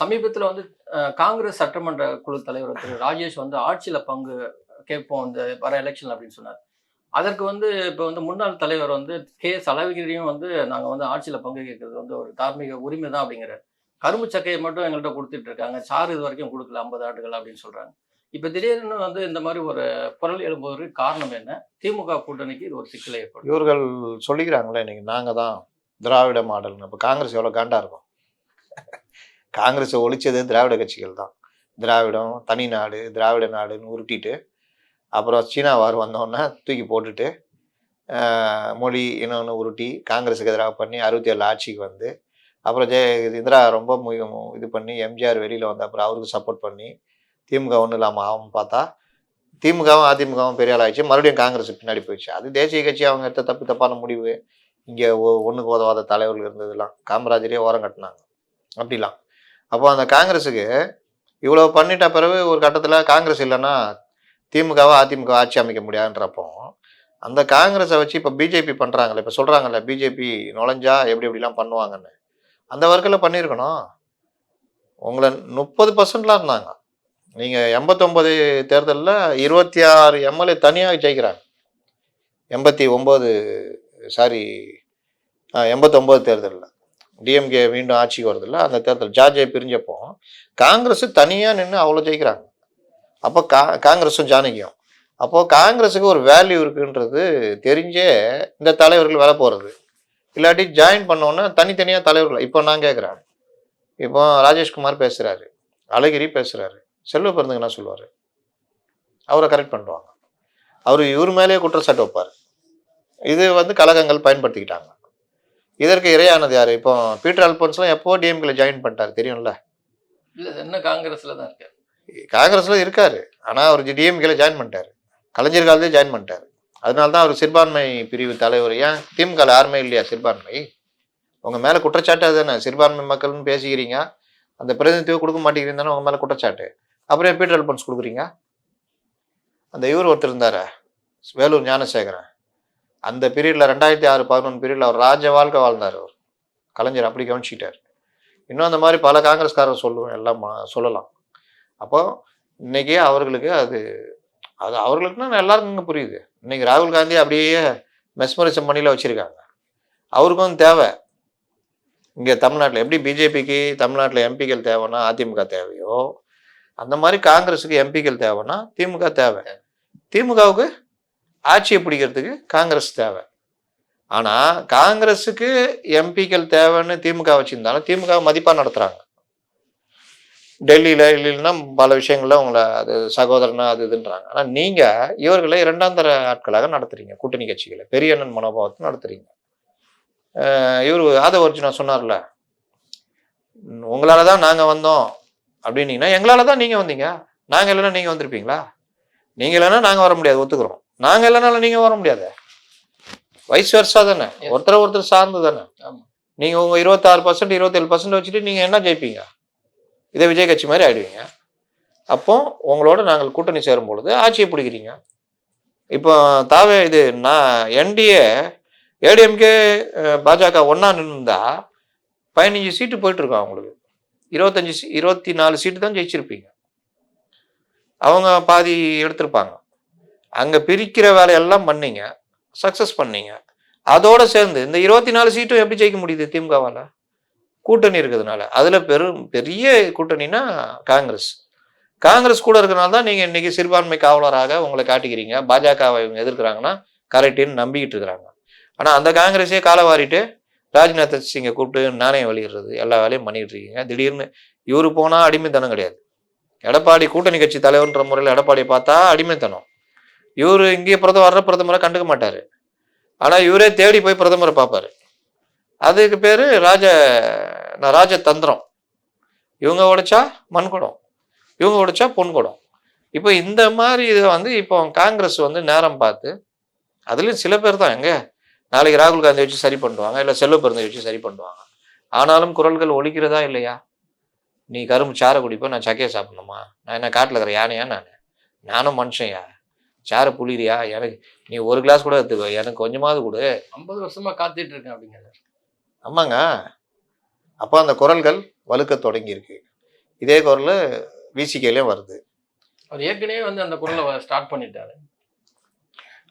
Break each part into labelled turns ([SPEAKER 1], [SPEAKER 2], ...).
[SPEAKER 1] சமீபத்தில் வந்து காங்கிரஸ் சட்டமன்ற குழு தலைவர் திரு. ராஜேஷ் வந்து ஆட்சியில் பங்கு கேட்போம் இந்த வர எலெக்ஷன் அப்படின்னு சொன்னார். அதற்கு வந்து இப்போ வந்து முன்னாள் தலைவர் வந்து கே. எஸ். அழகிரியும் வந்து நாங்கள் வந்து ஆட்சியில் பங்கு கேட்கறது வந்து ஒரு தார்மீக உரிமை தான் அப்படிங்கிறார். கரும்பு சக்கையை மட்டும் எங்கள்கிட்ட கொடுத்துட்டு இருக்காங்க. சாறு இது வரைக்கும் கொடுக்கல ஐம்பது ஆண்டுகள் அப்படின்னு சொல்கிறாங்க இப்போ திடீர்னு வந்து இந்த மாதிரி ஒரு குரல் எழும்புவதற்கு காரணம் என்ன? திமுக கூட்டணிக்கு இது ஒரு சிக்கலை ஏற்படும்.
[SPEAKER 2] இவர்கள் சொல்லிக்கிறாங்களே இன்னைக்கு நாங்கள் தான் திராவிட மாடல் இப்போ காங்கிரஸ் எவ்வளோ காண்டா இருக்கும்? காங்கிரஸை ஒழிச்சது திராவிட கட்சிகள் தான். திராவிடம் தனி நாடு திராவிட நாடுன்னு உருட்டிட்டு அப்புறம் சீனா வார் வந்தோன்னே தூக்கி போட்டுட்டு மொழி இன்னொன்று உருட்டி காங்கிரஸுக்கு எதிராக பண்ணி அறுபத்தி ஏழு ஆட்சிக்கு வந்து அப்புறம் ஜெய இது இந்திரா ரொம்ப இது பண்ணி எம்ஜிஆர் வெளியில் வந்து அப்புறம் அவருக்கு சப்போர்ட் பண்ணி திமுக ஒன்றும் இல்லாமல் ஆகும் பார்த்தா திமுகவும் அதிமுகவும் பெரிய ஆளாகிடுச்சு மறுபடியும் காங்கிரஸ் பின்னாடி போயிடுச்சு. அது தேசிய கட்சி அவங்க எடுத்த தப்பு தப்பான முடிவு. இங்கே ஒன்றுக்கு உதவாத தலைவர்கள் இருந்ததுலாம். காமராஜரே ஓரம் கட்டினாங்க. அப்படிலாம். அப்போ அந்த காங்கிரஸுக்கு இவ்வளோ பண்ணிட்ட பிறகு ஒரு கட்டத்தில் காங்கிரஸ் இல்லைன்னா திமுகவை அதிமுக ஆட்சி அமைக்க முடியாதுன்றப்போ அந்த காங்கிரஸை வச்சு இப்போ பிஜேபி பண்ணுறாங்கல்ல இப்போ சொல்கிறாங்கல்ல பிஜேபி நுழைஞ்சா எப்படி எப்படிலாம் பண்ணுவாங்கன்னு. அந்த வர்க்கில் பண்ணியிருக்கணும் உங்களை முப்பது பர்சன்ட்லாம் இருந்தாங்க. நீங்கள் எண்பத்தொம்பது தேர்தலில் இருபத்தி ஆறு எம்எல்ஏ தனியாக ஜெயிக்கிறாங்க. எண்பத்தி ஒம்பது சாரி எண்பத்தொம்போது தேர்தலில். டிஎம்கே மீண்டும் ஆட்சிக்கு வருதில்ல அந்த தேர்தல் ஜார்ஜியை பிரிஞ்சப்போ காங்கிரஸ் தனியாக நின்று அவ்வளோ ஜெயிக்கிறாங்க. அப்போ கா காங்கிரஸும் ஜானகியும். அப்போது காங்கிரஸுக்கு ஒரு வேல்யூ இருக்குன்றது தெரிஞ்சே இந்த தலைவர்கள் வர போகிறது இல்லாட்டி ஜாயின் பண்ணோன்னே தனித்தனியாக தலைவர்கள் இப்போ நான் கேட்குறேன் இப்போ ராஜேஷ்குமார் பேசுகிறாரு அழகிரி பேசுகிறாரு செல்வ பிறந்தங்க என்ன சொல்லுவார்? அவரை கரெக்ட் பண்ணுவாங்க அவர் இவர் மேலேயே குற்றச்சாட்டு வைப்பார். இது வந்து கழகங்கள் பயன்படுத்திக்கிட்டாங்க. இதற்கு இரையானது யார்? இப்போ பீட்டர் அல்போன்ஸ்லாம் எப்போ டிஎம்கேல ஜாயின் பண்ணிட்டாரு தெரியும்ல?
[SPEAKER 1] இல்லை என்ன காங்கிரஸ்ல தான் இருக்கு
[SPEAKER 2] காங்கிரஸ்ல இருக்காரு. ஆனால் அவர் டிஎம்கேல ஜாயின் பண்ணிட்டாரு. கலைஞர் காலத்தே ஜாயின் பண்ணிட்டாரு. அதனால தான் அவர் சிறுபான்மை பிரிவு தலைவர். ஏன்? திமுக யாருமே இல்லையா சிறுபான்மை? உங்க மேல குற்றச்சாட்டு அதுதானே? சிறுபான்மை மக்கள்னு பேசிக்கிறீங்க அந்த பிரதிநிதித்துவம் கொடுக்க மாட்டேங்கிறீங்க தானே உங்க மேல குற்றச்சாட்டு. அப்புறம் பீட்டர் அல்போன்ஸ் கொடுக்குறீங்க? அந்த இவர் ஒருத்தர் இருந்தாரே? வேலூர் ஞானசேகரன். அந்த பீரியடில் ரெண்டாயிரத்தி ஆறு பதினொன்று பீரியடில் அவர் ராஜ வாழ்க்கை வாழ்ந்தார் அவர். கலைஞர் அப்படி கவனிச்சிட்டார் இன்னும் அந்த மாதிரி பல காங்கிரஸ்காரர் சொல்லுவோம் எல்லாம் ம- சொல்லலாம். அப்போ இன்னைக்கு அவர்களுக்கு அது அது அவர்களுக்குன்னா எல்லாருக்கும் புரியுது. இன்னைக்கு ராகுல் காந்தி அப்படியே மெஸ்மரிசம் பண்ணியில் வச்சுருக்காங்க. அவருக்கும் தேவை. இங்கே தமிழ்நாட்டில் எப்படி பிஜேபிக்கு தமிழ்நாட்டில் எம்பிக்கள் தேவைன்னா அதிமுக தேவையோ அந்த மாதிரி காங்கிரஸுக்கு எம்பிக்கள் தேவைன்னா திமுக தேவை. திமுகவுக்கு ஆட்சியை பிடிக்கிறதுக்கு காங்கிரஸ் தேவை. ஆனால் காங்கிரஸுக்கு எம்பிக்கள் தேவைன்னு திமுக வச்சுருந்தாலும் திமுக மதிப்பாக நடத்துகிறாங்க டெல்லியில் இல்லைன்னா பல விஷயங்கள்ல உங்களை அது சகோதரனா அது இதுன்றாங்க. ஆனால் நீங்கள் இவர்களை இரண்டாம் தர ஆட்களாக நடத்துறீங்க கூட்டணி கட்சிகளை. பெரிய அண்ணன் மனோபாவத்தை நடத்துறீங்க. இவர் ஆதவ அர்ஜுனா சொன்னார்ல உங்களால தான் நாங்கள் வந்தோம் அப்படின்னீங்கன்னா எங்களால தான் நீங்கள் வந்தீங்க. நாங்கள் இல்லைன்னா நீங்கள் வந்திருப்பீங்களா? நீங்கள் இல்லைன்னா நாங்கள் வர முடியாது ஒத்துக்கிறோம். நாங்கள் இல்லைனாலும் நீங்கள் வர முடியாது? வயசு வருஷா தானே. ஒருத்தரை ஒருத்தர் சார்ந்து தானே. நீங்கள் உங்கள் இருபத்தாறு பர்சன்ட் இருபத்தேழு பர்சன்ட் வச்சுட்டு நீங்கள் என்ன ஜெயிப்பீங்க? இதே விஜய் கட்சி மாதிரி ஆயிடுவீங்க. அப்போ உங்களோட நாங்கள் கூட்டணி சேரும் பொழுது ஆட்சியை பிடிக்கிறீங்க. இப்போ தாவே இது நான் என்டிஏ ஏடிஎம்கே பாஜக ஒன்றா நின்றுந்தா பதினஞ்சு சீட்டு போயிட்டு இருக்கோம் அவங்களுக்கு இருபத்தஞ்சி இருபத்தி நாலு சீட்டு தான் ஜெயிச்சிருப்பீங்க. அவங்க பாதி எடுத்திருப்பாங்க. அங்கே பிரிக்கிற வேலையெல்லாம் பண்ணீங்க. சக்ஸஸ் பண்ணீங்க. அதோட சேர்ந்து இந்த இருபத்தி நாலு சீட்டும் எப்படி ஜெயிக்க முடியுது திமுகவால்? கூட்டணி இருக்கிறதுனால. அதில் பெரும் பெரிய கூட்டணினா காங்கிரஸ். காங்கிரஸ் கூட இருக்கிறனால தான் நீங்கள் இன்றைக்கி சிறுபான்மை காவலராக உங்களை காட்டிக்கிறீங்க. பாஜகவை இவங்க எதிர்க்கிறாங்கன்னா கரெக்டுன்னு நம்பிக்கிட்டு இருக்கிறாங்க. ஆனால் அந்த காங்கிரஸே காலை வாரிட்டு ராஜ்நாத் சிங்கை கூப்பிட்டு நாணயம் வெளியிடுறது எல்லா வேலையும் பண்ணிகிட்டு இருக்கீங்க. திடீர்னு இவரு போனால் அடிமைத்தனம் கிடையாது. எடப்பாடி கூட்டணி கட்சி தலைவர்ன்ற முறையில் எடப்பாடியை பார்த்தா அடிமைத்தனம். இவர் இங்கே பிரதமர் வர்ற பிரதமரை கண்டுக்க மாட்டார். ஆனால் இவரே தேடி போய் பிரதமரை பார்ப்பாரு. அதுக்கு பேர் ராஜ நான் ராஜதந்திரம். இவங்க உடைச்சா மண் குடம் இவங்க உடைச்சா பொன் குடம் இப்போ இந்த மாதிரி இதை வந்து இப்போ காங்கிரஸ் வந்து நேரம் பார்த்து அதுலேயும் சில பேர் தான் எங்க? நாளைக்கு ராகுல் காந்தி வச்சு சரி பண்ணுவாங்க இல்லை செல்வ பிறந்தை வச்சு சரி பண்ணுவாங்க. ஆனாலும் குரல்கள் ஒழிக்கிறதா இல்லையா? நீ கரும்பு சாரை குடிப்போ நான் சக்கையை சாப்பிடணுமா? நான் என்ன காட்டில் இருக்கிற யானையா நான்? நானும் மனுஷன்யா சாரை புளிரியா எனக்கு நீ ஒரு கிளாஸ் கூட எடுத்துக்கோ. எனக்கு கொஞ்சமாவது கொடு.
[SPEAKER 1] ஐம்பது வருஷமா காத்துட்டு இருக்கேன் அப்படிங்கிறார்
[SPEAKER 2] ஆமாங்க. அப்போ அந்த குரல்கள் வலுக்க தொடங்கி இருக்கு இதே குரல் விசிகேலையும் வருது.
[SPEAKER 1] அவர் ஏற்கனவே வந்து அந்த குரலை ஸ்டார்ட் பண்ணிட்டாரு.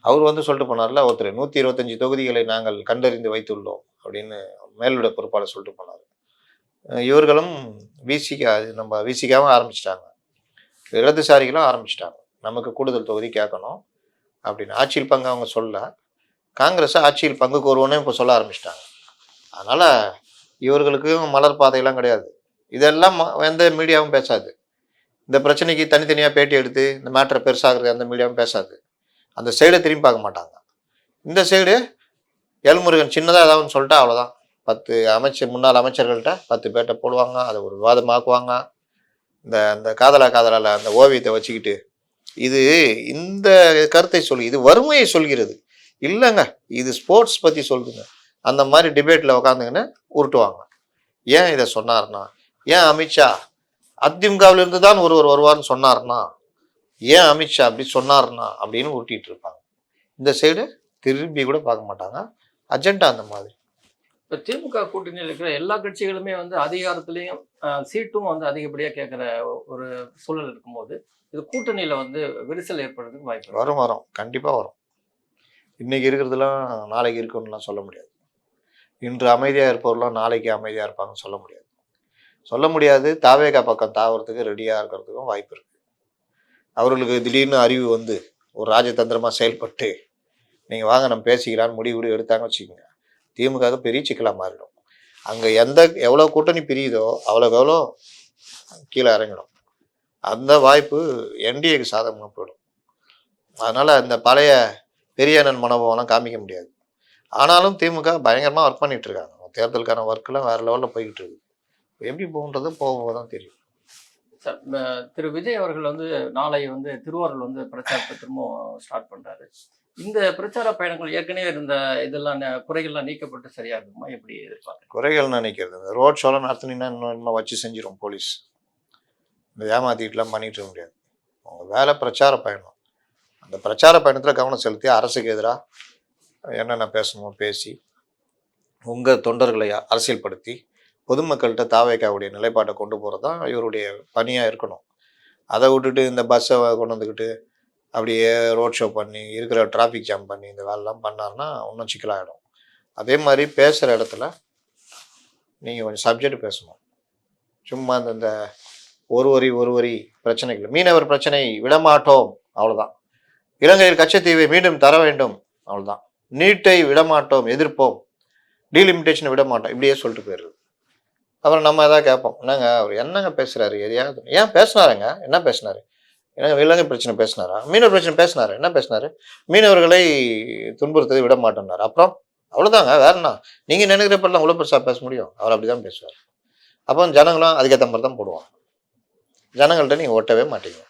[SPEAKER 2] அவர் வந்து சொல்லிட்டு போனார்ல ஒருத்தர் நூற்றி இருபத்தஞ்சு தொகுதிகளை நாங்கள் கண்டறிந்து வைத்துள்ளோம் அப்படின்னு மேல்விட பொறுப்பாளர் சொல்லிட்டு போனார். இவர்களும் விசிகா நம்ம விசிகாவும் ஆரம்பிச்சிட்டாங்க. இடதுசாரிகளும் ஆரம்பிச்சிட்டாங்க. நமக்கு கூடுதல் தொகுதி கேட்கணும் அப்படின்னு ஆட்சியில் பங்கு அவங்க சொல்ல காங்கிரஸை ஆட்சியில் பங்கு கோருவோன்னு இப்போ சொல்ல ஆரம்பிச்சிட்டாங்க. அதனால் இவர்களுக்கும் மலர் பாதையெல்லாம் கிடையாது. இதெல்லாம் ம- எந்த மீடியாவும் பேசாது. இந்த பிரச்சனைக்கு தனித்தனியாக பேட்டி எடுத்து இந்த மேட்ரை பெருசாகிறது அந்த மீடியாவும் பேசாது. அந்த சைடை திரும்பி பார்க்க மாட்டாங்க. இந்த சைடு எல்முருகன் சின்னதாக ஏதாவது சொல்லிட்டா அவ்வளோதான் பத்து அமைச்சர் முன்னாள் அமைச்சர்கள்ட்ட பத்து பேட்டை போடுவாங்க அதை ஒரு விவாதமாக்குவாங்க. இந்த அந்த காதலா காதலால் அந்த ஓவியத்தை வச்சுக்கிட்டு இது இந்த கருத்தை சொல்லி இது வறுமையை சொல்கிறது. இல்லைங்க இது ஸ்போர்ட்ஸ் பற்றி சொல்லுங்க அந்த மாதிரி டிபேட்டில் உட்காந்துங்கன்னு உருட்டுவாங்க. ஏன் இதை சொன்னார்னா ஏன் அமித்ஷா அதிமுகவிலிருந்து தான் ஒருவர் வருவார்னு சொன்னார்னா ஏன் அமித்ஷா அப்படி சொன்னார்னா அப்படின்னு உருட்டிட்டு இருப்பாங்க. இந்த சைடு திரும்பி கூட பார்க்க மாட்டாங்க. அஜெண்டா அந்த மாதிரி.
[SPEAKER 1] இப்போ திமுக கூட்டணியில் இருக்கிற எல்லா கட்சிகளுமே வந்து அதிகாரத்துலேயும் சீட்டும் வந்து அதிகப்படியாக கேட்குற ஒரு சூழல் இருக்கும்போது இது கூட்டணியில் வந்து விரிசல் ஏற்படுறதுக்கு வாய்ப்பு
[SPEAKER 2] வரும் வரும். கண்டிப்பாக வரும். இன்னைக்கு இருக்கிறதுலாம் நாளைக்கு இருக்குன்னுலாம் சொல்ல முடியாது. இன்று அமைதியாக இருப்பவர்களாம் நாளைக்கு அமைதியாக இருப்பாங்கன்னு சொல்ல முடியாது. சொல்ல முடியாது. தாவேகா பக்கம் தாவறதுக்கு ரெடியாக இருக்கிறதுக்கும் வாய்ப்பு இருக்குது அவர்களுக்கு திடீர்னு அறிவு வந்து ஒரு ராஜதந்திரமாக செயல்பட்டு நீங்கள் வாங்க நம்ம பேசிக்கலான்னு முடிவு முடிவு எடுத்தாங்கன்னு வச்சுக்கோங்க. திமுக பெரிய சிக்கலாக மாறிடும். அங்கே எந்த எவ்வளோ கூட்டணி பிரியுதோ அவ்வளோக்கு எவ்வளோ கீழே இறங்கிடும். அந்த வாய்ப்பு என்டிஏக்கு சாதகமாக போயிடும். அதனால் அந்த பழைய பெரிய அண்ணன் மனோபாவம்லாம் காமிக்க முடியாது. ஆனாலும் திமுக பயங்கரமாக ஒர்க் பண்ணிட்டு இருக்காங்க தேர்தலுக்கான ஒர்க்கெல்லாம் வேறு லெவலில் போய்கிட்டு இருக்கு. எப்படி போகுன்றது போக தான் தெரியும்.
[SPEAKER 1] திரு விஜய் அவர்கள் வந்து நாளை வந்து திருவாரூர் வந்து பிரச்சாரத்தை திரும்பவும் ஸ்டார்ட் பண்றாரு. இந்த பிரச்சார பயணங்கள் ஏற்கனவே இருந்த இதெல்லாம் குறைகள்லாம் நீக்கப்பட்டு சரியா இருக்குமா எப்படி எதிர்பார்க்க
[SPEAKER 2] குறைகள் நினைக்கிறது இந்த ரோட் ஷோலாம் நடத்துனீங்கன்னா இன்னும் இன்னும் வச்சு செஞ்சிடும் போலீஸ். இந்த ஏமாத்திட்டுலாம் பண்ணிட்டு இருக்க முடியாது. அவங்க வேலை பிரச்சார பயணம். அந்த பிரச்சார பயணத்தில் கவனம் செலுத்தி அரசுக்கு எதிராக என்னென்ன பேசணுமோ பேசி உங்கள் தொண்டர்களை அரசியல்படுத்தி பொதுமக்கள்கிட்ட தாவேக்காவுடைய நிலைப்பாட்டை கொண்டு போகிறது தான் இவருடைய பணியாக இருக்கணும். அதை விட்டுட்டு இந்த பஸ்ஸை கொண்டு வந்துக்கிட்டு அப்படியே ரோட் ஷோ பண்ணி இருக்கிற டிராஃபிக் ஜாம் பண்ணி இந்த வேலைலாம் பண்ணாருன்னா இன்னும் சிக்கலாகிடும் அதே மாதிரி பேசுகிற இடத்துல நீங்கள் கொஞ்சம் சப்ஜெக்ட் பேசணும். சும்மா அந்த ஒரு வரி ஒரு வரி பிரச்சனைகள். மீனவர் பிரச்சனை விடமாட்டோம். அவ்வளோதான் இலங்கையில் கச்சத்தீவை மீண்டும் தர வேண்டும். அவ்வளோதான் நீட்டை விடமாட்டோம் எதிர்ப்போம். டீலிமிட்டேஷனை விட மாட்டோம் இப்படியே சொல்லிட்டு போயிடுது அப்புறம் நம்ம எதாவது கேட்போம். என்னங்க அவர் என்னங்க பேசுகிறாரு எதையாவது ஏன் பேசினாருங்க? என்ன பேசினாரு? என்னங்க இலங்கை பிரச்சனை பேசினாரா? மீனவர் பிரச்சனை பேசினாரு. என்ன பேசினாரு? மீனவர்களை துன்புறுத்ததை விட மாட்டோம்னாரு அப்புறம்? அவ்வளோதாங்க வேற என்ன? நீங்கள் நினைக்கிறப்பெல்லாம் இவ்வளோ பெருசாக பேச முடியும். அவர் அப்படி தான் பேசுவார். அப்போ ஜனங்களும் அதுக்கேற்ற மாதிரி தான் போடுவாங்க. ஜனங்கள்கிட்ட நீங்கள் ஒட்டவே மாட்டீங்க.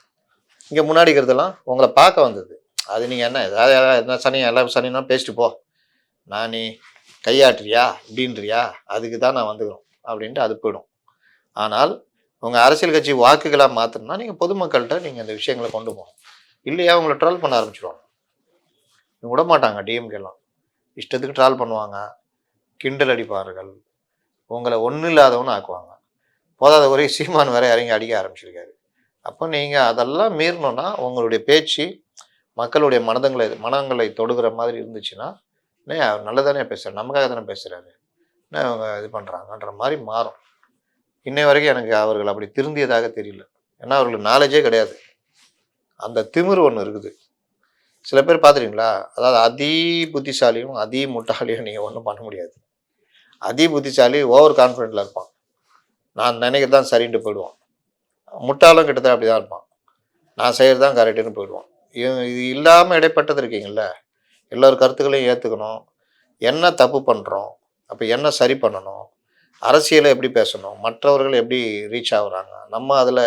[SPEAKER 2] இங்கே முன்னாடி இருக்கிறதெல்லாம் உங்களை பார்க்க வந்தது. அது நீங்கள் என்ன ஏதாவது யாராவது என்ன சனி எல்லாம் சனினா பேசிட்டு போ. நான் நீ கையாட்டுறியா இப்படின்றியா அதுக்கு தான் நான் வந்துக்கிறோம் அப்படின்ட்டு அது போயிடும். ஆனால் உங்கள் அரசியல் கட்சி வாக்குகளாக மாற்றணும்னா நீங்கள் பொதுமக்கள்கிட்ட நீங்கள் அந்த விஷயங்களை கொண்டு போகணும். இல்லையா உங்களை ட்ரால் பண்ண ஆரம்பிச்சிடுவாங்க இவங்க விட மாட்டாங்க டிஎம்கேலாம் இஷ்டத்துக்கு ட்ரால் பண்ணுவாங்க. கிண்டல் அடிப்பார்கள். உங்களை ஒன்றும் இல்லாதவனு ஆக்குவாங்க. போதாத ஒரே சீமான் வரை இறங்கி அடிக்க ஆரம்பிச்சிருக்காரு. அப்போ நீங்கள் அதெல்லாம் மீறணும்னா உங்களுடைய பேச்சு மக்களுடைய மனதங்களை மனங்களை தொடுகிற மாதிரி இருந்துச்சுன்னா நல்லதானே பேசுகிறார் நமக்காக தானே பேசுகிறாரு என்ன அவங்க இது பண்ணுறாங்கன்ற மாதிரி மாறும். இன்னை வரைக்கும் எனக்கு அவர்கள் அப்படி திருந்தியதாக தெரியல. ஏன்னா அவர்களுக்கு நாலேஜே கிடையாது. அந்த திமிர் ஒன்று இருக்குது. சில பேர் பார்த்துறீங்களா அதாவது அதி புத்திசாலியும் அதி முட்டாளியும் நீங்கள் ஒன்றும் பண்ண முடியாது. அதி புத்திசாலி ஓவர் கான்ஃபிடென்ட்டில் இருப்பான். நான் நினைக்கிறது தான் சரின்ட்டு போயிடுவான். முட்டாளும் கிட்டத்தட்ட அப்படி தான் இருப்பான். நான் செய்கிறது தான் கரெக்டுன்னு போயிடுவான். இது இல்லாமல் இடைப்பட்டது இருக்கீங்கல்ல? எல்லோரும் கருத்துக்களையும் ஏற்றுக்கணும் என்ன தப்பு பண்ணுறோம் அப்போ என்ன சரி பண்ணணும்? அரசியலை எப்படி பேசணும்? மற்றவர்கள் எப்படி ரீச் ஆகுறாங்க? நம்ம அதில்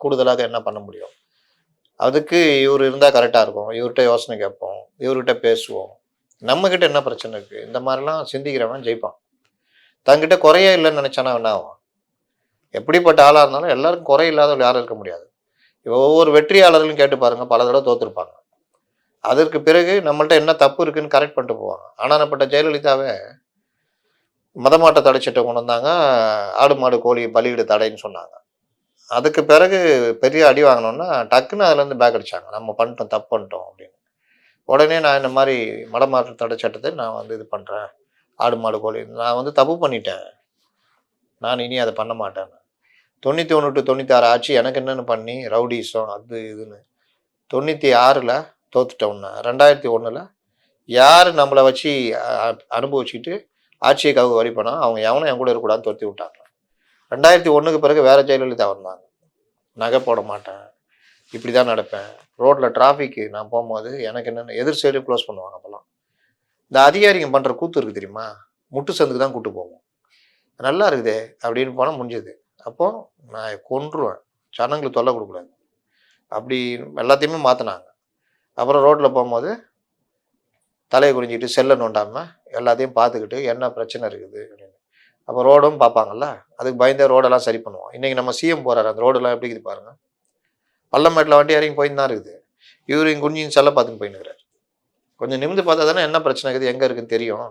[SPEAKER 2] கூடுதலாக என்ன பண்ண முடியும்? அதுக்கு இவர் இருந்தால் கரெக்டாக இருக்கும். இவர்கிட்ட யோசனை கேட்போம். இவர்கிட்ட பேசுவோம். நம்மக்கிட்ட என்ன பிரச்சனை இருக்குது இந்த மாதிரிலாம் சிந்திக்கிறவன் ஜெயிப்பான். தங்கிட்ட குறையே இல்லைன்னு நினச்சானா என்ன ஆகும் எப்படிப்பட்ட ஆளாக இருந்தாலும் எல்லாருக்கும் குறை இல்லாதவர்கள் யாரும் இருக்க முடியாது. ஒவ்வொரு வெற்றியாளர்களும் கேட்டு பாருங்கள் பல தடவை தோற்றுருப்பாங்க அதற்கு பிறகு நம்மள்ட்ட என்ன தப்பு இருக்குன்னு கரெக்ட் பண்ணிட்டு போவாங்க. ஆனானப்பட்ட ஜெயலலிதாவே மதமாட்ட தடை சட்டம் கொண்டு வந்தாங்க. ஆடு மாடு கோழி பலியிட தடைன்னு சொன்னாங்க. அதுக்கு பிறகு பெரிய அடி வாங்கினோன்னா டக்குன்னு அதுலேருந்து பேக் அடிச்சாங்க. நம்ம பண்ணிட்டோம் தப்பு பண்ணிட்டோம் அப்படின்னு. உடனே நான் இந்த மாதிரி மடமாற்று தடை சட்டத்தை நான் வந்து இது பண்ணுறேன் ஆடு மாடு கோழி நான் வந்து தப்பு பண்ணிட்டேன். நான் இனி அதை பண்ண மாட்டேன் தொண்ணூற்றி ஒன்று டு தொண்ணூற்றி ஆறு ஆச்சு. எனக்கு என்னென்னு பண்ணி ரவுடிசம் அது இதுன்னு. தொண்ணூற்றி ஆறில் தோத்துட்டோம்னா ரெண்டாயிரத்தி ஒன்றில் யார் நம்மளை வச்சு அனுபவிச்சுட்டு ஆட்சியை கவு வரி பண்ணால் அவங்க எவனும் என் கூட இருக்கக்கூடாதுன்னு துரத்தி விட்டாங்க. ரெண்டாயிரத்தி ஒன்றுக்கு பிறகு வேறு ஜெயலலிதா வந்தாங்க. நகை போட மாட்டேன். இப்படி தான் நடப்பேன். ரோட்டில் டிராஃபிக்கு நான் போகும்போது எனக்கு என்னென்ன எதிர் சைடு க்ளோஸ் பண்ணுவாங்க அப்போல்லாம். இந்த அதிகாரிங்க பண்ணுற கூத்து இருக்குது தெரியுமா? முட்டு சந்துக்கு தான் கூட்டு போவோம். நல்லா இருக்குது அப்படின்னு போனால் முடிஞ்சது. அப்போ நான் கொன்றுவேன். ஜனங்களுக்கு தொல்லை கொடுக்கூடாது அப்படி எல்லாத்தையுமே மாற்றினாங்க அப்புறம் ரோட்டில் போகும்போது தலையை குறிஞ்சிட்டு செல்லை நோண்டாமல் எல்லாத்தையும் பார்த்துக்கிட்டு என்ன பிரச்சனை இருக்குது அப்படின்னு. அப்போ ரோடும் பார்ப்பாங்கல்ல அதுக்கு பயந்த ரோடெல்லாம் சரி பண்ணுவோம். இன்றைக்கி நம்ம சிஎம் போகிறாரு அந்த ரோடெல்லாம் எப்படி இருக்குது பாருங்கள் பள்ளமேட்டில் வண்டி இறங்கி போயின்னு தான் இருக்குது. இவரு இங்கே செல்லை செல்ல பார்த்துன்னு போயின்னுக்கிறார். கொஞ்சம் நிமிந்து பார்த்தா தானே என்ன பிரச்சனை இருக்குது எங்கே இருக்குன்னு தெரியும்.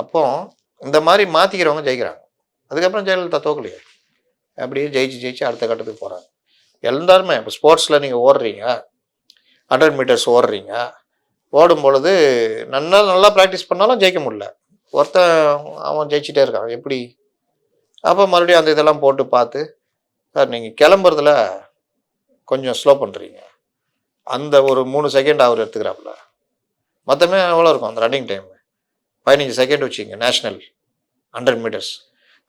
[SPEAKER 2] அப்போ இந்த மாதிரி மாற்றிக்கிறவங்க ஜெயிக்கிறாங்க. அதுக்கப்புறம் ஜெயலலிதா தோக்கலையே. அப்படியே ஜெயிச்சு ஜெயிச்சு அடுத்த கட்டத்துக்கு போகிறாங்க எல்லாருமே இப்போ ஸ்போர்ட்ஸில் நீங்கள் ஓடுறீங்க ஹண்ட்ரட் மீட்டர்ஸ் ஓடுறீங்க ஓடும் பொழுது நல்லா நல்லா ப்ராக்டிஸ் பண்ணாலும் ஜெயிக்க முடியல. ஒருத்தன் அவன் ஜெயிச்சிட்டே இருக்கான். எப்படி? அப்போ மறுபடியும் அந்த இதெல்லாம் போட்டு பார்த்து சார் நீங்கள் கிளம்புறதுல கொஞ்சம் ஸ்லோ பண்ணுறீங்க அந்த ஒரு மூணு செகண்ட் அவர் எடுத்துக்கிறாப்புல. மொத்தமே எவ்வளோ இருக்கும் அந்த ரன்னிங் டைம் பதினஞ்சு செகண்ட் வச்சுங்க நேஷ்னல் ஹண்ட்ரட் மீட்டர்ஸ்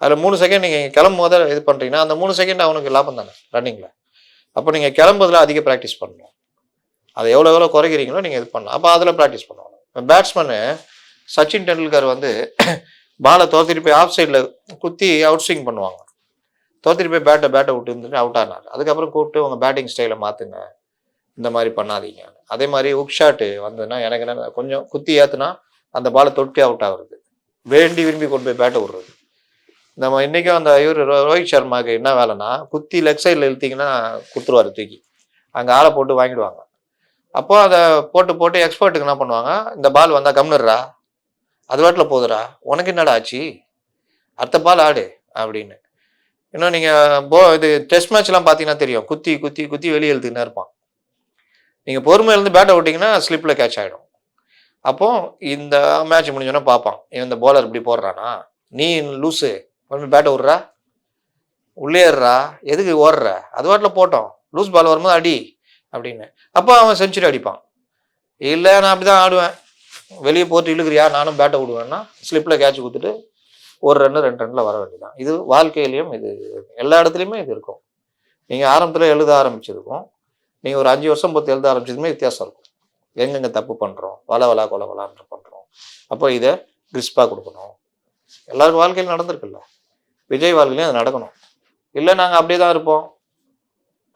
[SPEAKER 2] அதில் மூணு செகண்ட் நீங்கள் கிளம்பும் போது இது பண்ணுறீங்கன்னா அந்த மூணு செகண்ட் அவனுக்கு லாபம் தானே ரன்னிங்கில் அப்போ நீங்கள் கிளம்புறதுல அதிக ப்ராக்டிஸ் பண்ணணும். அதை எவ்வளோ எவ்வளோ குறைக்கிறீங்களோ நீங்கள் இது பண்ணலாம். அப்போ அதில் ப்ராக்டிஸ் பண்ணணும். பேட்ஸ்மேனு சச்சின் டெண்டுல்கர் வந்து பாலை தோத்திட்டு போய் ஆஃப் சைடில் குத்தி அவுட் ஸ்விங் பண்ணுவாங்க. தோத்திட்டு போய் பேட்டை பேட்டை விட்டு இருந்துட்டு அவுட் ஆனார். அதுக்கப்புறம் கூப்பிட்டு உங்கள் பேட்டிங் ஸ்டைலை மாற்றுங்க இந்த மாதிரி பண்ணாதீங்க. அதே மாதிரி உக் ஷாட்டு வந்ததுன்னா எனக்கு என்ன கொஞ்சம் குத்தி ஏற்றுனா அந்த பாலை தொட்டி அவுட் ஆகுறது. வேண்டி விரும்பி கொண்டு போய் பேட்டை விடுறது. நம்ம இன்றைக்கும் அந்த இவர் ரோஹித் சர்மாவுக்கு என்ன வேலைன்னா குத்தி லெக் சைடில் இழுத்தீங்கன்னா கொடுத்துருவாரு தூக்கி. அங்கே ஆளை போட்டு வாங்கிடுவாங்க. அப்போ அதை போட்டு போட்டு எக்ஸ்பர்ட்டுக்கு என்ன பண்ணுவாங்க? இந்த பால் வந்தால் கம்னுடுறா அது வாட்டில் போகுதுடா உனக்கு என்னடா ஆச்சு? அடுத்த பால் ஆடு அப்படின்னு. இன்னும் நீங்கள் போ இது டெஸ்ட் மேட்ச்லாம் பார்த்தீங்கன்னா தெரியும். குத்தி குத்தி குத்தி வெளியே இழுத்துக்கினே இருப்பான். நீங்கள் பொறுமையிலேருந்து இருந்து பேட்டை விட்டிங்கன்னா ஸ்லிப்பில் கேட்ச் ஆகிடும் அப்போ இந்த மேட்ச் முடிஞ்சோன்னா பார்ப்பான். இந்த bowler இப்படி போடுறானா? நீ லூஸு மறுபடியும் பேட்டை விட்றா? உள்ளே ஏறுறா? எதுக்கு ஓடுற? அது வாட்டில் போட்டோம். லூஸ் பால் வரும்போது அடி அப்படின்னு. அப்போ அவன் செஞ்சுரி அடிப்பான். இல்லை நான் அப்படி தான் ஆடுவேன். வெளியே போட்டு இழுக்கிறியா? நானும் பேட்டை விடுவேன்னா ஸ்லிப்பில் கேட்ச் கொடுத்துட்டு ஒரு ரன்னு ரெண்டு ரன்னில் வர வேண்டியதான் இது வாழ்க்கையிலையும் இது எல்லா இடத்துலையுமே இது இருக்கும். நீங்கள் ஆரம்பத்தில் எழுத ஆரம்பிச்சிருக்கும். நீங்கள் ஒரு அஞ்சு வருஷம் பொறுத்து எழுத ஆரம்பிச்சதுமே வித்தியாசம் இருக்கும். எங்கெங்கே தப்பு பண்ணுறோம் வள வளா கொல வளான்னு பண்ணுறோம் அப்போ இதை கிறிஸ்பாக கொடுக்கணும். எல்லாருக்கும் வாழ்க்கையில் நடந்திருக்குல்ல. விஜய் வாழ்க்கையிலையும் அது நடக்கணும். இல்லை நாங்கள் அப்படியே தான் இருப்போம்.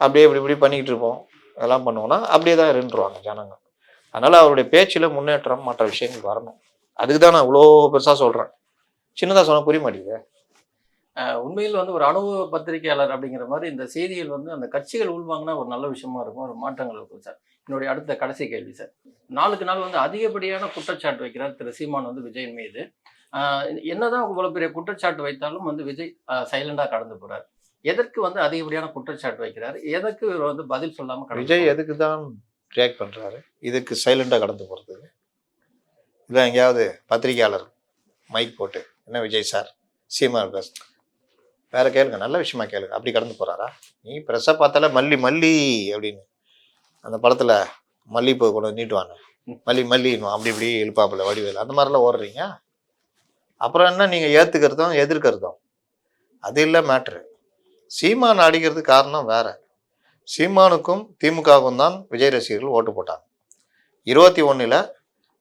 [SPEAKER 2] அப்படியே இப்படி இப்படி பண்ணிக்கிட்டு இருப்போம். அதெல்லாம் பண்ணுவோம்னா அப்படியே தான் இருந்துருவாங்க ஜனங்க. அதனால் அவருடைய பேச்சில் முன்னேற்றம் மற்ற விஷயங்கள் வரணும். அதுக்கு தான் நான் இவ்வளோ பெருசாக சொல்கிறேன் சின்னதாக சொன்னால் புரிய மாட்டேங்குது.
[SPEAKER 1] உண்மையில் வந்து ஒரு அனுபவ பத்திரிகையாளர் அப்படிங்கிற மாதிரி இந்த செய்திகள் வந்து அந்த கட்சிகள் உள்வாங்கினா ஒரு நல்ல விஷயமா இருக்கும். ஒரு மாற்றங்கள் இருக்கும் சார். என்னுடைய அடுத்த கடைசி கேள்வி சார். நாளுக்கு நாள் வந்து அதிகப்படியான குற்றச்சாட்டு வைக்கிறார் திரு சீமான் வந்து விஜயன் மீது. என்னதான் இவ்வளவு பெரிய குற்றச்சாட்டு வைத்தாலும் வந்து விஜய் சைலண்டா கடந்து போறார். எதற்கு வந்து அதிகப்படியான குற்றச்சாட்டு வைக்கிறார்? எதற்கு இவர் வந்து பதில் சொல்லாம
[SPEAKER 2] விஜய்? எதுக்கு தான் ரியாக்ட் பண்ணுறாரு இதுக்கு சைலண்டாக கடந்து போகிறதுக்கு இல்லை எங்கேயாவது பத்திரிகையாளர் மைக் போட்டு என்ன விஜய் சார் சீமான் பேச வேற கேளுங்க நல்ல விஷயமா கேளுங்க. அப்படி கடந்து போறாரா? நீ ப்ரெஸ்ஸை பார்த்தால மல்லி மல்லி அப்படின்னு. அந்த படத்தில் மல்லிப்பூ கொண்டு வந்து நீட்டுவாங்க மல்லி மல்லின்னும் அப்படி இப்படி இழுப்பாப்புல வடிவேல். அந்த மாதிரிலாம் ஓடுறீங்க? அப்புறம் என்ன நீங்கள் ஏற்றுக்கிறதும் எதிர்க்கிறதும்? அது இல்லை மேட்ரு சீமான் அடிக்கிறதுக்கு காரணம் வேற. சீமானுக்கும் திமுகவுக்கும் தான் விஜய் ரசிகர்கள் ஓட்டு போட்டாங்க. இருபத்தி ஒன்றில்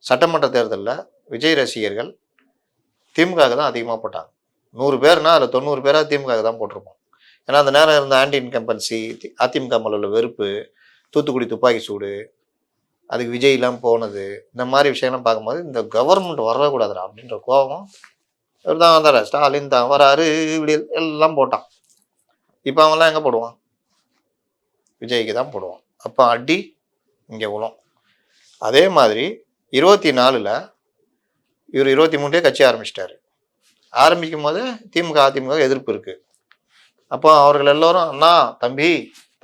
[SPEAKER 2] சட்டமன்ற தேர்தலில் விஜய் ரசிகர்கள் திமுக தான் அதிகமாக போட்டாங்க. நூறு பேர்னா அதில் தொண்ணூறு பேராக திமுக தான் போட்டிருப்போம். ஏன்னா அந்த நேரம் இருந்த ஆன்டி இன்கம்பன்சி அதிமுக மேல உள்ள வெறுப்பு தூத்துக்குடி துப்பாக்கி சூடு அதுக்கு விஜய்லாம் போனது இந்த மாதிரி விஷயம்லாம் பார்க்கும்போது இந்த கவர்மெண்ட் வரவே கூடாதுடா அப்படின்ற கோபம் இவர் தான் வந்தார். ஸ்டாலின் தான் வராரு இப்படி எல்லாம் போட்டான். இப்போ அவன்லாம் எங்கே போடுவான்? விஜய்க்கு தான் போடுவான். அப்போ அடி இங்கே உலம் அதே மாதிரி இருபத்தி நாலில் இவர் இருபத்தி மூணுலேயே கட்சி ஆரம்பிச்சிட்டாரு. ஆரம்பிக்கும் போது திமுக அதிமுக எதிர்ப்பு இருக்குது அப்போ அவர்கள் எல்லோரும் அண்ணா தம்பி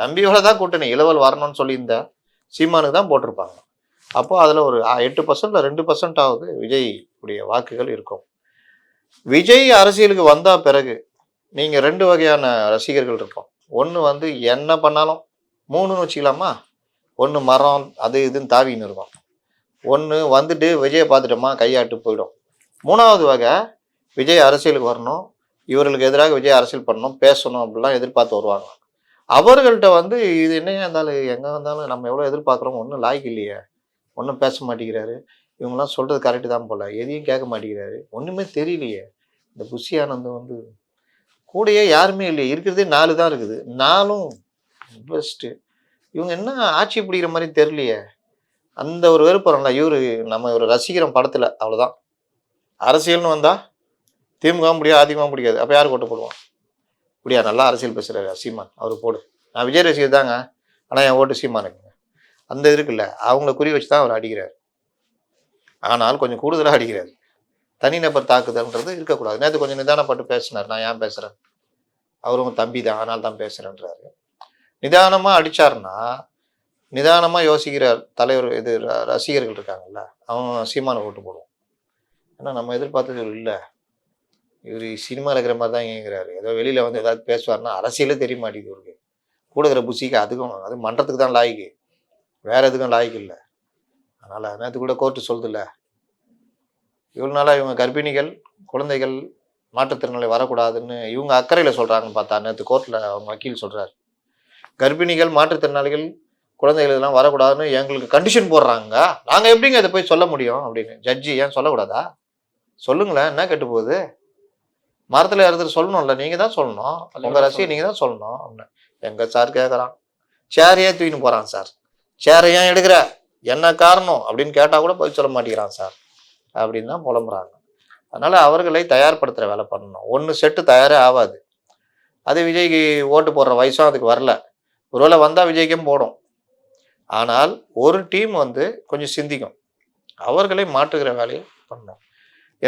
[SPEAKER 2] தம்பியோட தான் கூட்டணி இளவல் வரணும்னு சொல்லியிருந்தேன் சீமானுக்கு தான் போட்டிருப்பாங்க. அப்போ அதில் ஒரு எட்டு பர்சன்ட்ல ரெண்டு பர்சன்ட் ஆகுது விஜய் உடைய வாக்குகள் இருக்கும். விஜய் அரசியலுக்கு வந்தால் பிறகு நீங்கள் ரெண்டு வகையான ரசிகர்கள் இருக்கும் ஒன்று வந்து என்ன பண்ணாலும் மூணுன்னு வச்சுக்கலாமா? ஒன்று மரம் அது இதுன்னு தாவின்னு இருக்கும். ஒன்று வந்துட்டு விஜயை பார்த்துட்டோமா கையாட்டு போயிடும். மூணாவது வகை விஜய் அரசியலுக்கு வரணும். இவர்களுக்கு எதிராக விஜய் அரசியல் பண்ணணும் பேசணும் அப்படிலாம் எதிர்பார்த்து வருவாங்க. அவர்கள்ட்ட வந்து இது என்னையா இருந்தாலும் எங்கே வந்தாலும் நம்ம எவ்வளோ எதிர்பார்க்குறோம் ஒன்றும் லாய்க்கு இல்லையே. ஒன்றும் பேச மாட்டேங்கிறாரு. இவங்கெல்லாம் சொல்கிறது கரெக்டு தான் போல. எதையும் கேட்க மாட்டேங்கிறாரு. ஒன்றுமே தெரியலையே. இந்த புஷி ஆனந்தம் வந்து கூடயே யாருமே இல்லையே. இருக்கிறதே நாலு தான் இருக்குது. நாலும் பெஸ்ட்டு இவங்க என்ன ஆட்சி பிடிக்கிற மாதிரி தெரியலையே. அந்த ஒரு வெறுப்புறம்ல இவரு நம்ம ஒரு ரசிக்கிறோம் படத்தில். அவ்வளோதான் அரசியல்னு வந்தால் திமுக முடியாது அதிகமாக முடியாது அப்போ யார் ஓட்டு போடுவோம் இப்படியா நல்லா அரசியல் பேசுகிறாரு சீமான். அவர் போடு. நான் விஜய் ரசிகர் தாங்க. ஆனால் என் ஓட்டு சீமானுக்குங்க அந்த இருக்குல்ல அவங்கள குறி வச்சு தான் அவர் அடிக்கிறார். ஆனால் கொஞ்சம் கூடுதலாக அடிக்கிறார். தனிநபர் தாக்குதல்ன்றது இருக்கக்கூடாது. நேற்று கொஞ்சம் நிதானப்பட்டு பேசினார். நான் ஏன் பேசுகிறேன் அவரும் தம்பி தான். ஆனால் தான் பேசுகிறேன்றாரு நிதானமாக அடித்தாருன்னா நிதானமாக யோசிக்கிற தலைவர் இது ர- ரசிகர்கள் இருக்காங்கல்ல அவன் சீமானை ஓட்டு போடுவோம் ஏன்னா நம்ம எதிர்பார்த்தது இல்லை. இவர் சினிமாவில் இருக்கிற மாதிரி தான் இயங்குறாரு. ஏதோ வெளியில் வந்து ஏதாவது பேசுவார்னா அரசியலே தெரிய மாட்டேங்குது இவருக்கு. கூட இருக்கிற புசிக்கு அதுக்கும் அது மன்றத்துக்கு தான் லாய்க்கு. வேற எதுக்கும் லாய்க்கு இல்லை. அதனால் நேற்று கூட கோர்ட்டு சொல்லுதில்ல இவ்வளோ நாளாக இவங்க கர்ப்பிணிகள் குழந்தைகள் மாற்றுத்திறனாளி வரக்கூடாதுன்னு இவங்க அக்கறையில் சொல்கிறாங்கன்னு பார்த்தா நேற்று கோர்ட்டில் அவங்க வக்கீல் சொல்கிறார் கர்ப்பிணிகள் மாற்றுத்திறனாளிகள் குழந்தைகள் இதெல்லாம் வரக்கூடாதுன்னு எங்களுக்கு கண்டிஷன் போடுறாங்க. நாங்கள் எப்படிங்க இதை போய் சொல்ல முடியும் அப்படின்னு? ஜட்ஜி ஏன் சொல்லக்கூடாதா? சொல்லுங்களேன் என்ன கெட்டு போகுது? மரத்தில் ஏறுறது சொல்லணும்ல நீங்கள் தான் சொல்லணும் உங்கள் ரசிகை நீங்கள் தான் சொல்லணும் அப்படின்னு எங்கள் சார் கேட்குறான் சேரையே தூக்கின்னு போகிறான் சார்? சேரை ஏன் எடுக்கிற? என்ன காரணம்? அப்படின்னு கேட்டால் கூட பதில் சொல்ல மாட்டேங்கிறான் சார். அப்படின்னு தான் புலம்புறாங்க. அதனால் அவர்களை தயார்படுத்துகிற வேலை பண்ணணும். ஒன்று செட்டு தயாரே ஆகாது. அது விஜய்க்கு ஓட்டு போடுற வயசும் அதுக்கு வரல. ஒருவேளை வந்தால் விஜய்க்கும் போடும். ஆனால் ஒரு டீம் வந்து கொஞ்சம் சிந்திக்கும். அவர்களை மாற்றுகிற வேலையை பண்ணணும்.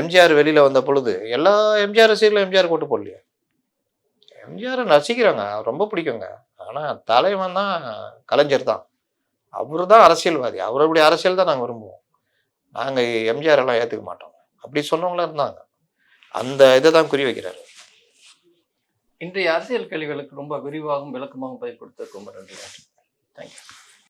[SPEAKER 2] எம்ஜிஆர் வெளியில் வந்த பொழுது எல்லா எம்ஜிஆர் ரசிகர்களும் எம்ஜிஆர் கூட்டு போடலையா. எம்ஜிஆரை ரசிக்கிறாங்க ரொம்ப பிடிக்குங்க. ஆனால் தலைவன் தான் கலைஞர் தான். அவர் தான் அரசியல்வாதி. அவருடைய அரசியல் தான் நாங்கள் விரும்புவோம். நாங்கள் எம்ஜிஆர் எல்லாம் ஏற்றுக்க மாட்டோம். அப்படி சொன்னவங்களாம் இருந்தாங்க. அந்த இதை தான் குறி வைக்கிறாரு.
[SPEAKER 1] இன்றைய அரசியல் கேள்விகளுக்கு ரொம்ப விரிவாகவும் விளக்கமாகவும் பதில் கொடுத்ததுக்கு ரொம்ப நன்றி. தேங்க்யூ